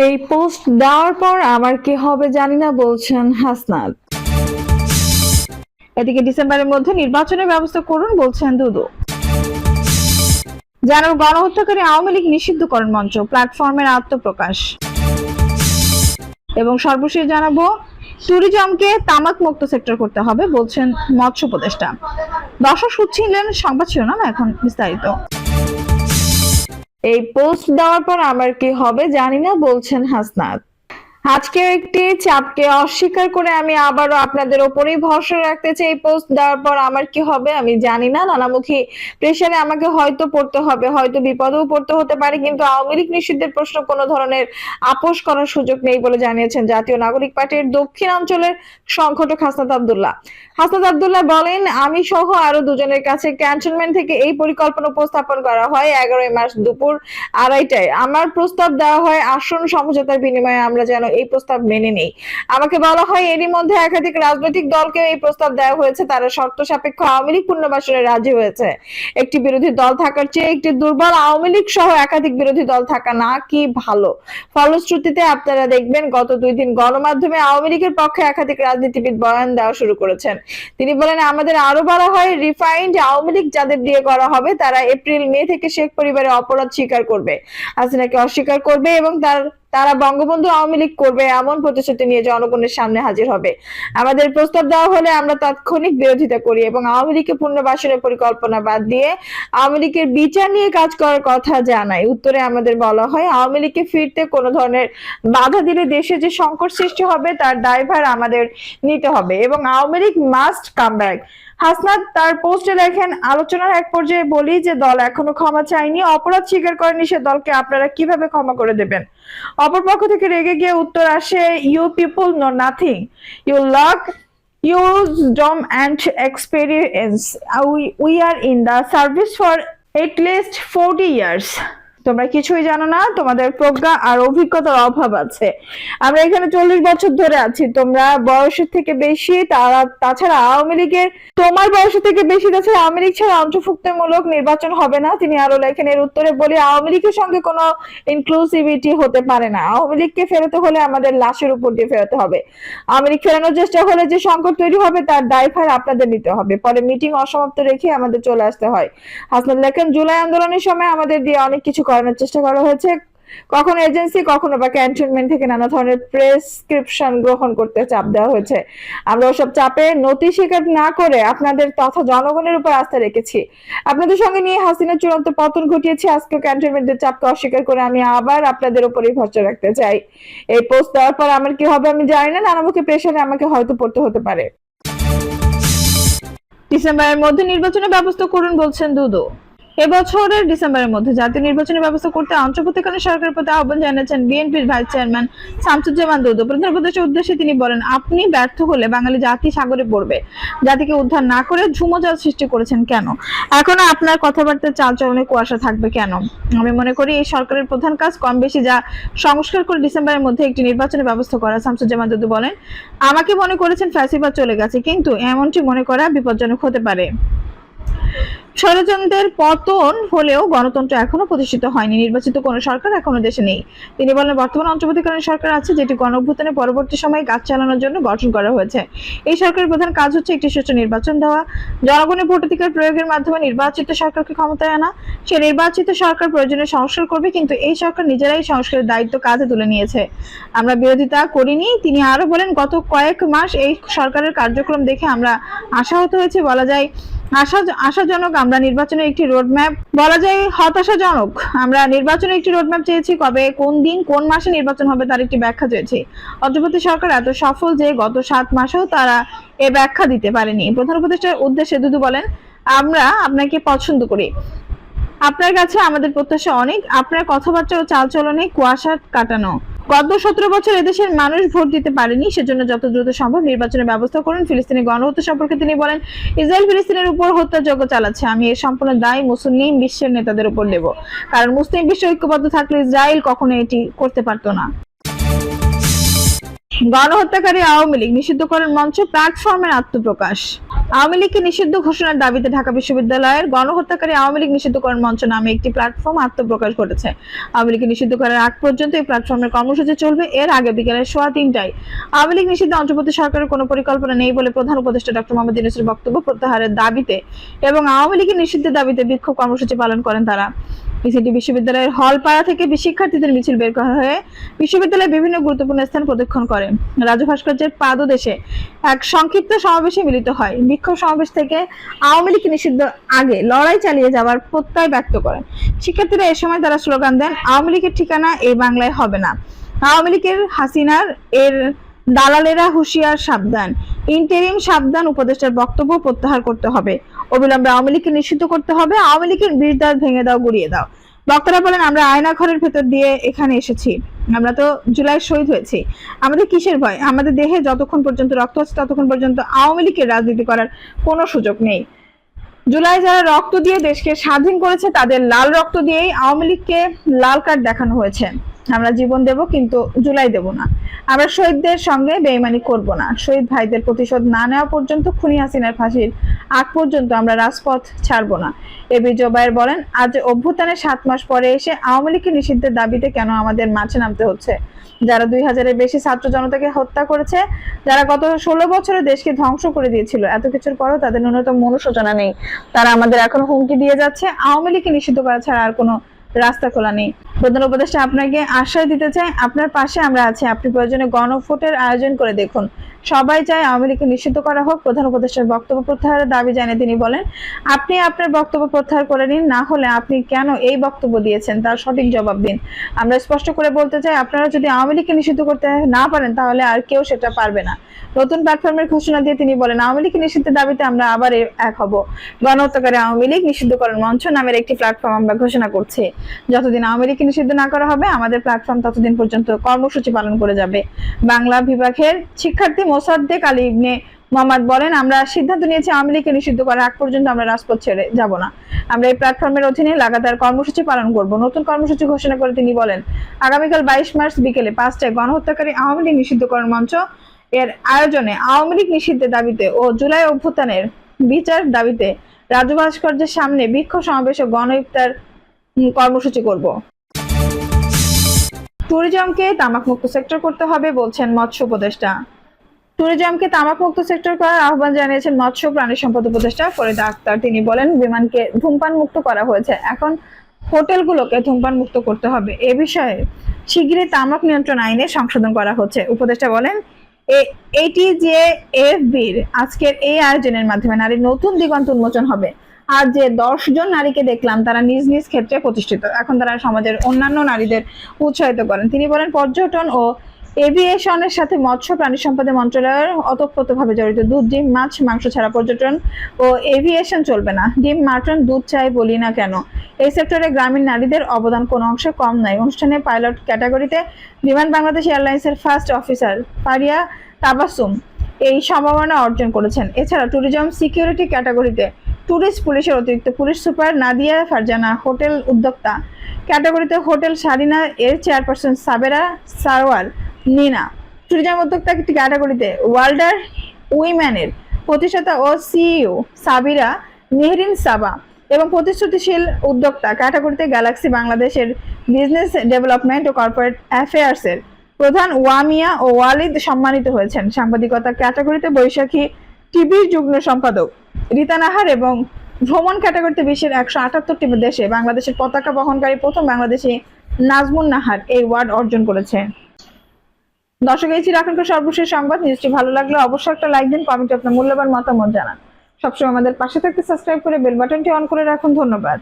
এই পোস্ট দেওয়ার পর আমার কি হবে জানি না বলছেন হাসনাত। এদিকে ডিসেম্বরের মধ্যে নির্বাচনের ব্যবস্থা করুন বলছেন দুদু। যেন গণহত্যাকারী আওয়ামী লীগ নিষিদ্ধকরণ মঞ্চ, প্ল্যাটফর্মের আত্মপ্রকাশ। এবং সর্বশেষ জানাব, ট্যুরিজমকে তামাক মুক্ত সেক্টর করতে হবে বলছেন মৎস্য উপদেষ্টা। দর্শক শুনছিলেন সংবাদ শিরোনাম এখন বিস্তারিত। এই পোস্ট দেওয়ার পর আমার কি হবে জানি না বলছেন হাসনাত। আজকে একটি চাপকে অস্বীকার করে আমি আবারও আপনাদের ওপরেই ভরসা রাখতে চাই। পোস্ট দেওয়ার পর আমার কি হবে আমি জানি না। নানামুখী প্রেশারে আমাকে হয়তো পড়তে হবে, হয়তো বিপদেও পড়তে হতে পারে, কিন্তু আওয়ামী লীগ নিষিদ্ধের প্রশ্ন কোনো ধরনের আপোষ করার সুযোগ নেই বলে জানিয়েছেন জাতীয় নাগরিক পার্টির দক্ষিণাঞ্চলের সংগঠক হাসনাত আব্দুল্লাহ। হাসনাত আবদুল্লাহ বলেন, আমি সহ আরও দুজনের কাছে ক্যান্টনমেন্ট থেকে এই পরিকল্পনা উপস্থাপন করা হয় এগারোই মার্চ দুপুর আড়াইটায়। আমার প্রস্তাব দেওয়া হয় আসন সমঝোতার বিনিময়ে। আমরা যেন এই প্রস্তাব মেনে নেই। আমাকে বলা হয়, এরই মধ্যে একাধিক রাজনৈতিক দলকে এই প্রস্তাব দেওয়া হয়েছে। তারা শর্ত সাপেক্ষ আওয়ামী লীগ পুনর্বাসনে রাজি হয়েছে। একটি বিরোধী দল থাকার চেয়ে একটি দুর্বল আওয়ামী লীগ সহ একাধিক বিরোধী দল থাকা না কি ভালো? ফলশ্রুতিতে আপনারা দেখবেন, গত দুই দিন গণমাধ্যমে আওয়ামী লীগের পক্ষে একাধিক রাজনীতিবিদ বয়ান দেওয়া শুরু করেছেন। তিনি বলেন, আমাদের আরও বলা হয়, রিফাইন্ড আওয়ামী লীগ যাদের দিয়ে করা হবে, তারা এপ্রিল মে থেকে শেখ পরিবারের অপরাধ স্বীকার করবে। হাসিনাকে অস্বীকার করবে এবং তার তারা বঙ্গবন্ধু আওয়ামী লীগ করবে এমন প্রতিশ্রুতি নিয়ে জনগণের সামনে হাজির হবে। আমাদের প্রস্তাব দেওয়া হলে আমরা তাৎক্ষণিক বিরোধিতা করি এবং আওয়ামী লীগকে পুনর্বাসনের পরিকল্পনা বাদ দিয়ে আওয়ামী লীগের বিচার নিয়ে কাজ করার কথা জানাই। উত্তরে আমাদের বলা হয়, আওয়ামী লীগকে ফিরতে কোনো ধরনের বাধা দিলে দেশে যে সংকট সৃষ্টি হবে তার দায়ভার আমাদের নিতে হবে এবং Awami League must come back Hasnat তার পোস্টে লেখেন আলোচনার এক পর্যায়ে বলি যে দল এখনও ক্ষমা চায়নি। অপরাধ স্বীকার করেনি সে দলকে। আপনারা কীভাবে ক্ষমা করে দেবেন? অপরপক্ষ থেকে রেগে গিয়ে উত্তর আসে you people know nothing you lack and experience. We, we are in the service for at least 40 years. তোমরা কিছুই জানো না, তোমাদের প্রজ্ঞা আর অভিজ্ঞতার অভাব আছে। আমরা এখানে চল্লিশ বছর ধরে আছি, তোমরা বয়সের থেকে বেশি, তারা, তাছাড়া আওয়ামী লীগের, তোমার বয়সের থেকে বেশি, তাছাড়া আওয়ামী লীগ ছাড়া অন্তর্ভুক্তমূলক নির্বাচন হবে না। তিনি আরও লেখেন, এর উত্তরে বলি, আওয়ামী লীগের সঙ্গে কোনো ইনক্লুসিভিটি হতে পারে না। আওয়ামী লীগকে ফেরাতে হলে আমাদের লাশের উপর দিয়ে ফেরাতে হবে। আওয়ামী লীগ ফেরানোর চেষ্টা হলে যে সংকট তৈরি হবে, তার দায়ভার আপনাদের নিতে হবে। পরে মিটিং অসমাপ্ত রেখে আমাদের চলে আসতে হয়। হাসনাত লেখেন, জুলাই আন্দোলনের সময় আমাদের দিয়ে অনেক কিছু করানোর চেষ্টা করা হয়েছে। কখনো এজেন্সি কখনো বা ক্যান্টনমেন্ট থেকে নানা ধরনের প্রেসক্রিপশন গ্রহণ করতে চাপ দেওয়া হয়েছে। আমরা ওসব চাপে নতি স্বীকার না করে আপনাদের তথা জনগণের উপর আস্থা রেখেছি। আপনাদের সঙ্গে নিয়ে হাসিনা চূড়ান্ত পতন ঘটিয়েছি। আজকে ক্যান্টনমেন্টের চাপকে অস্বীকার করে আমি আবার আপনাদের উপরেই ভরসা রাখতে চাই। এই পোস্ট দেওয়ার পর আমার কি হবে আমি জানি না। নানামুখী প্রেশারে আমাকে হয়তো পড়তে হতে পারে। ডিসেম্বরের মধ্যে নির্বাচনের ব্যবস্থা করুন বলছেন দুদু। এবছরের ডিসেম্বরের মধ্যে জাতীয় নির্বাচনের ব্যবস্থা করতে অন্তর্বর্তীকালীন সরকারের প্রতি আহ্বান জানিয়েছেন বিএনপির ভাইস চেয়ারম্যান শামসুজ্জামান দুদু। প্রধান উপদেষ্টার উদ্দেশ্যে তিনি বলেন, আপনি ব্যর্থ হলে বাঙালি জাতি সাগরে পড়বে। জাতিকে উদ্ধার না করে ঝুমোজাল সৃষ্টি করেছেন কেন? এখনও আপনার কথাবার্তার চালচলনে কুয়াশা থাকবে কেন? আমি মনে করি, এই সরকারের প্রধান কাজ কম বেশি যা সংস্কার করে ডিসেম্বরের মধ্যে একটি নির্বাচনের ব্যবস্থা করা। শামসুজ্জামান দুদু বলেন, আমাকে মনে করেছেন ফ্যাসিবাদ চলে গেছে, কিন্তু এমনটি মনে করা বিপজ্জনক হতে পারে। ষড়যন্ত্রের পতন হলেও গণতন্ত্র এখনও প্রতিষ্ঠিত হয়নি। নির্বাচিত কোনো সরকার এখনও দেশে নেই। তিনি বলেন, বর্তমান অন্তর্বর্তীকালীন সরকার আছে যেটি গণঅভ্যুত্থানের পরবর্তী সময়ে কাজ চালানোর জন্য গঠন করা হয়েছে। এই সরকারের প্রধান কাজ হচ্ছে একটি সুষ্ঠু নির্বাচন দেওয়া। জনগণের ভোটাধিকার প্রয়োগের মাধ্যমে নির্বাচিত সরকারকে ক্ষমতায় আনা। সে নির্বাচিত সরকার প্রয়োজনে সংস্কার করবে, কিন্তু এই সরকার নিজেরাই সংস্কারের দায়িত্ব কাঁধে তুলে নিয়েছে। আমরা বিরোধিতা করিনি। তিনি আরও বলেন, গত কয়েক মাস এই সরকারের কার্যক্রম দেখে আমরা আশাহত হয়েছে। বলা যায় আশা আশাজনক, আমরা নির্বাচনের একটি রোডম্যাপ বলা যায় হতাশাজনক। আমরা নির্বাচনের একটি রোডম্যাপ চেয়েছি কবে, কোন দিন, কোন মাসে নির্বাচন হবে তার একটি ব্যাখ্যা চেয়েছি। অন্তর্বর্তী সরকার এত সফল যে গত সাত মাসেও তারা এ ব্যাখ্যা দিতে পারেনি। প্রধান উপদেষ্টার উদ্দেশ্যে দুদু বলেন, আমরা আপনাকে পছন্দ করি। আপনার কাছে আমাদের প্রত্যাশা অনেক। আপনার কথাবার্তা ও চালচলনে কুয়াশা কাটানো। গত সতেরো বছর এদেশের মানুষ ভোট দিতে পারেনি, সেজন্য যত দ্রুত সম্ভব নির্বাচনের ব্যবস্থা করুন। ফিলিস্তিনি গণহত্যা সম্পর্কে তিনি বলেন, ইসরায়েল ফিলিস্তিনের উপর হত্যাযজ্ঞ চালাচ্ছে। আমি এর সম্পূর্ণ দায় মুসলিম বিশ্বের নেতাদের উপর দেব কারণ মুসলিম বিশ্ব ঐক্যবদ্ধ থাকলে ইসরায়েল কখনো এটি করতে পারতো না। গণহত্যাকারী আওয়ামী লীগ নিষিদ্ধকরণ মঞ্চ প্ল্যাটফর্মের আত্মপ্রকাশ। আওয়ামী লীগকে নিষিদ্ধ ঘোষণার দাবিতে ঢাকা বিশ্ববিদ্যালয়ের গণহত্যাকারী আওয়ামী লীগ নিষিদ্ধকরণ মঞ্চ নামে একটি প্ল্যাটফর্ম আত্মপ্রকাশ ঘটেছে আওয়ামী লীগকে নিষিদ্ধ করার আগ পর্যন্ত এই প্ল্যাটফর্মের কর্মসূচি চলবে। এর আগে বিকেলে সোয়া তিনটায় আওয়ামী লীগ নিষিদ্ধ অন্তর্বর্তী সরকারের কোনো পরিকল্পনা নেই বলে প্রধান উপদেষ্টা ডক্টর মোহাম্মদ ইউনূসের বক্তব্য প্রত্যাহারের দাবিতে এবং আওয়ামী লীগের নিষিদ্ধের দাবিতে বিক্ষোভ কর্মসূচি পালন করেন তারা। ইসিটি বিশ্ববিদ্যালয়ের হল পাড়া থেকে শিক্ষার্থীদের মিছিল বের করা হয়ে বিশ্ববিদ্যালয়ের বিভিন্ন গুরুত্বপূর্ণ স্থান প্রদক্ষিণ করে। রাজু ভাস্কর্যের পাদদেশে এক সংক্ষিপ্ত সমাবেশে মিলিত হয়। বিক্ষোভ সমাবেশ থেকে আওয়ামী লীগ নিষিদ্ধ আগে লড়াই চালিয়ে যাওয়ার প্রত্যয় ব্যক্ত করেন। শিক্ষার্থীরা এ সময় তারা স্লোগান দেন, আওয়ামী লীগের ঠিকানা এই বাংলায় হবে না। আওয়ামী লীগের হাসিনার এর দালালেরা হুঁশিয়ার সাবধান। ইন্টেরিম সাবধান উপদেষ্টার বক্তব্য প্রত্যাহার করতে হবে। অবিলম্বে আওয়ামী লীগকে নিষিদ্ধ করতে হবে। আওয়ামী লীগের বীরদাস ভেঙে দাও, গুড়িয়ে দাও। বক্তারা বলেন, আমরা আয়না ঘরের ভেতর দিয়ে এখানে এসেছি। আমরা তো জুলাই শহীদ হয়েছি। আমাদের কিসের ভয়? আমাদের দেহে যতক্ষণ পর্যন্ত রক্ত আছে, ততক্ষণ পর্যন্ত আওয়ামী লীগের রাজনীতি করার কোনো সুযোগ নেই। জুলাই যারা রক্ত দিয়ে দেশকে স্বাধীন করেছে, তাদের লাল রক্ত দিয়েই আওয়ামী লীগকে লাল কার্ড দেখানো হয়েছে। আমরা জীবন দেব, কিন্তু জুলাই দেব না। আমরা শহীদদের সঙ্গে বেইমানি করব না। শহীদ ভাইদের প্রতিশোধ না নেওয়া পর্যন্ত খুনি হাসিনার ফাঁসির আগ পর্যন্ত আমরা রাজপথ ছাড়বো না। এবি জোবায়ের বলেন, আজ অভ্যুত্থানের সাত মাস পরে এসে আওয়ামী লীগকে নিষিদ্ধের দাবিতে কেন আমাদের মাঠে নামতে হচ্ছে? যারা দুই হাজারের বেশি ছাত্র জনতাকে হত্যা করেছে, যারা গত ষোলো বছরে দেশকে ধ্বংস করে দিয়েছিল, এত কিছুর পরেও তাদের ন্যূনতম মনুশোচনা নেই। তারা আমাদের এখন হুমকি দিয়ে যাচ্ছে। আওয়ামী লীগকে নিষিদ্ধ করা ছাড়া আর কোনো রাস্তা খোলা নেই। প্রধান উপদেষ্টা আপনাকে আশ্রয় দিতে চাই। আপনার পাশে আমরা আছি। আপনি প্রয়োজনে গণভোটের আয়োজন করে দেখুন। সবাই চায় আওয়ামী লীগকে নিষিদ্ধ করা হোক। প্রধান উপদেষ্টার বক্তব্য প্রত্যাহারের দাবি জানিয়ে তিনি বলেন, আপনি আপনার বক্তব্য প্রত্যাহার করে নিন। না হলে আপনি কেন এই বক্তব্য দিয়েছেন? তার সঠিক জবাব দিন। আমরা স্পষ্ট করে বলতে চাই, আপনারা যদি আওয়ামী লীগকে নিষিদ্ধ করতে না পারেন, তাহলে আর কেউ সেটা পারবে না। নতুন প্ল্যাটফর্মের ঘোষণা দিয়ে তিনি বলেন, আওয়ামী লীগ নিষিদ্ধের দাবিতে আমরা আবার এক হব। গণহত্যাকারী আওয়ামী লীগ নিষিদ্ধকরণ মঞ্চ নামের একটি প্ল্যাটফর্ম আমরা ঘোষণা করছি। যতদিন আওয়ামী লীগকে নিষিদ্ধ না করা হবে, আমাদের প্ল্যাটফর্ম ততদিন পর্যন্ত কর্মসূচি পালন করে যাবে। বাংলা বিভাগের শিক্ষার্থী মোসাদ্দেক আলী ইবনে মোহাম্মদ বলেন, আমরা সিদ্ধান্ত নিয়েছি আওয়ামী লীগকে নিষিদ্ধ করার, আগ পর্যন্ত আমরা রাজপথ ছেড়ে যাব না। আমরা এই প্ল্যাটফর্মের অধীনে লাগাতার কর্মসূচি পালন করব। নতুন কর্মসূচি ঘোষণা করে তিনি বলেন, আগামীকাল বাইশ মার্চ বিকেলে পাঁচটায় গণহত্যাকারী আওয়ামী লীগ নিষিদ্ধকরণ মঞ্চ এর আয়োজনে আওয়ামী লীগ নিষিদ্ধের দাবিতে ও জুলাই অভ্যুত্থানের বিচার দাবিতে রাজু ভাস্কর্যের সামনে বিক্ষোভ সমাবেশ ও গণ ইফতার কর্মসূচি করব। ট্যুরিজমকে তামাক মুক্ত সেক্টর করতে হবে, বলছেন মৎস্য উপদেষ্টা। ট্যুরিজমকে তামাক মুক্ত সেক্টর করার আহ্বান জানিয়েছেন মৎস্য প্রাণী সম্পদ উপদেষ্টা ফরিদা আক্তার তিনি বলেন, বিমানকে ধূমপান মুক্ত করা হয়েছে। এখন হোটেলগুলোকে ধূমপান মুক্ত করতে হবে। এ বিষয়ে শিগগিরই তামাক নিয়ন্ত্রণ আইনে সংশোধন করা হচ্ছে। উপদেষ্টা বলেন এটি যে এফবির আজকের এই আয়োজনের মাধ্যমে নারীর নতুন দিগন্ত উন্মোচন হবে। আর যে দশ জন নারীকে দেখলাম, তারা নিজ নিজ ক্ষেত্রে প্রতিষ্ঠিত। এখন তারা সমাজের অন্যান্য নারীদের উৎসাহিত করেন। তিনি বলেন, পর্যটন ও এভিয়েশনের সাথে মৎস্য, প্রাণী সম্পদ মন্ত্রণালয়ের অতপ্রতভাবে জড়িত। দুধ, ডিম, মাছ, মাংস ছাড়া পর্যটন ও এভিয়েশন চলবে না। ডিম, মাটন, দুধ চাই বলি না কেন? এই সেক্টরে গ্রামীণ নারীদের অবদান কোনো অংশে কম নয়। অনুষ্ঠানে পাইলট ক্যাটাগরিতে বিমান বাংলাদেশ এয়ারলাইন্সের ফার্স্ট অফিসার পারিয়া তাবাসুম এই সম্ভাবনা অর্জন করেছেন। এছাড়া ট্যুরিজম সিকিউরিটি ক্যাটাগরিতে ট্যুরিস্ট পুলিশের অতিরিক্ত police super Nadia Farzana, hotel উদ্যোক্তা। ক্যাটাগরিতে হোটেল সারিনা এর চেয়ারপারসন সাবেরা সারওয়ার নিনা। ট্যুরিজম উদ্যোক্তা একটি ক্যাটাগরিতে ওয়ার্ল্ডার উইম্যানের প্রতিষ্ঠাতা ও সিইও সাবিরা মেহরিন সাবা এবং প্রতিশ্রুতিশীল উদ্যোক্তা ক্যাটাগরিতে গ্যালাক্সি বাংলাদেশের বিজনেস ডেভেলপমেন্ট ও কর্পোরেট অ্যাফেয়ার্সের প্রধান ওয়ামিয়া ও ওয়ালিদ সম্মানিত হয়েছেন। সাংবাদিকতা ক্যাটাগরিতে বৈশাখী টিভির যুগ্ম সম্পাদক রীতা নাহার এবং ভ্রমণ ক্যাটাগরিতে বিশ্বের একশো আটাত্তরটি দেশে বাংলাদেশের পতাকা বহনকারী প্রথম বাংলাদেশি নাজমুন নাহার এই ওয়ার্ড অর্জন করেছে। দর্শক, এই ছিল এখনকার সর্বশেষ সংবাদ। নিউজটি ভালো লাগলে অবশ্যই একটা লাইক দিন কমেন্টে আপনার মূল্যবান মতামত জানান। সবসময় আমাদের পাশে থাকতে সাবস্ক্রাইব করে বেল বাটনটি অন করে রাখুন। ধন্যবাদ।